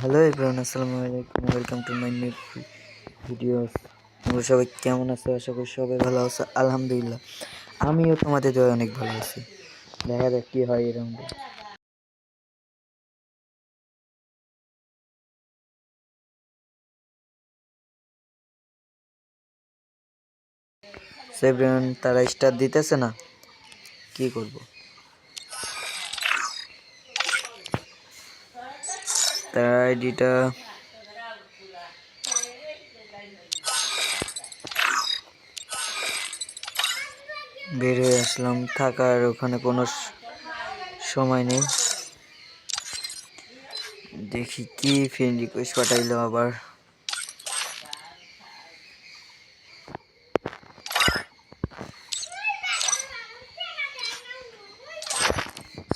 Hello everyone আসসালামু আলাইকুম welcome to my new video তোমরা সবাই কেমন আছো? আশা করি সবাই ভালো আছো। আলহামদুলিল্লাহ, আমিও তোমাদের দয়া অনেক ভালো আছি। দেখা যাক কি হয় এরকম। সেভেন তারা স্টার দিতেছে না? কি করব? তার আইডিটা। বের হয়ে আসলাম। থাকার ওখানে কোনো সময় নেই। দেখি কি ফ্রেন্ড রিকোয়েস্ট পাঠাইলো আবার।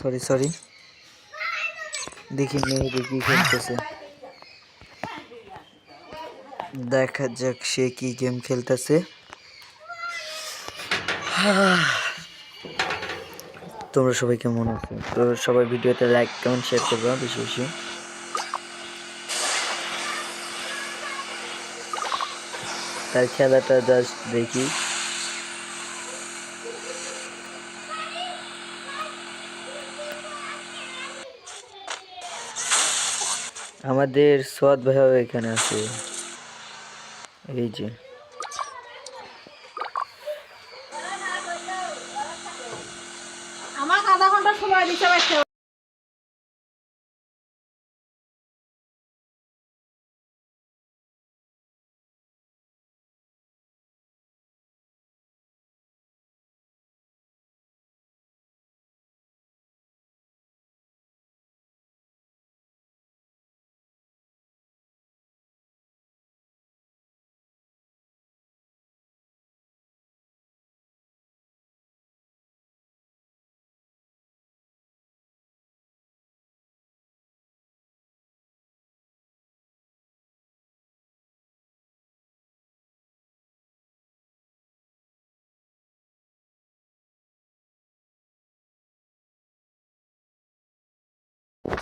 সরি সরি দেখি মেয়েদের কি খেলতেছে। দেখা যাক সে কি গেম খেলতেছে। তোমরা সবাই কেমন আছো? তো সবাই ভিডিওতে লাইক কমেন্ট শেয়ার করবে বেশি বেশি। তার খেলাটা জাস্ট দেখি। আমাদের সৎ ভাইও এখানে আছে। এই যে। আমার আধা ঘণ্টা সময় দিতে পারছে।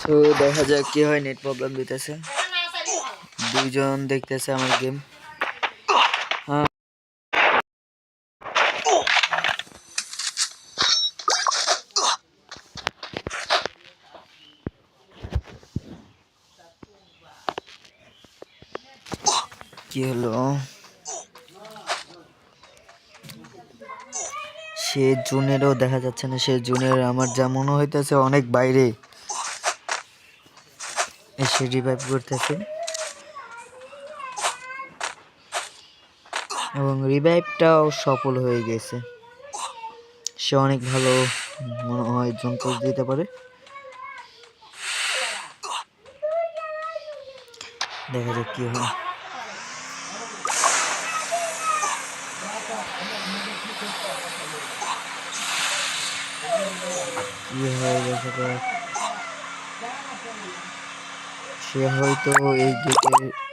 তো দেখা যাক কি হয় নেট প্রবলেম দিতেছে। দুইজন দেখতেছে আমার গেম কি হলো? সে জুনেরও দেখা যাচ্ছে না, সে জুনের আমার যা মনে হইতেছে অনেক বাইরে। এসে রিভাইভ করতেছে। এবং রিভাইভটাও সফল হয়ে গেছে। সে অনেক ভালো মনে হয় যন্ত্র দিতে পারে। দেখা যাক কি হয়। কি হয় যাক। সে হয়তো এই গেটে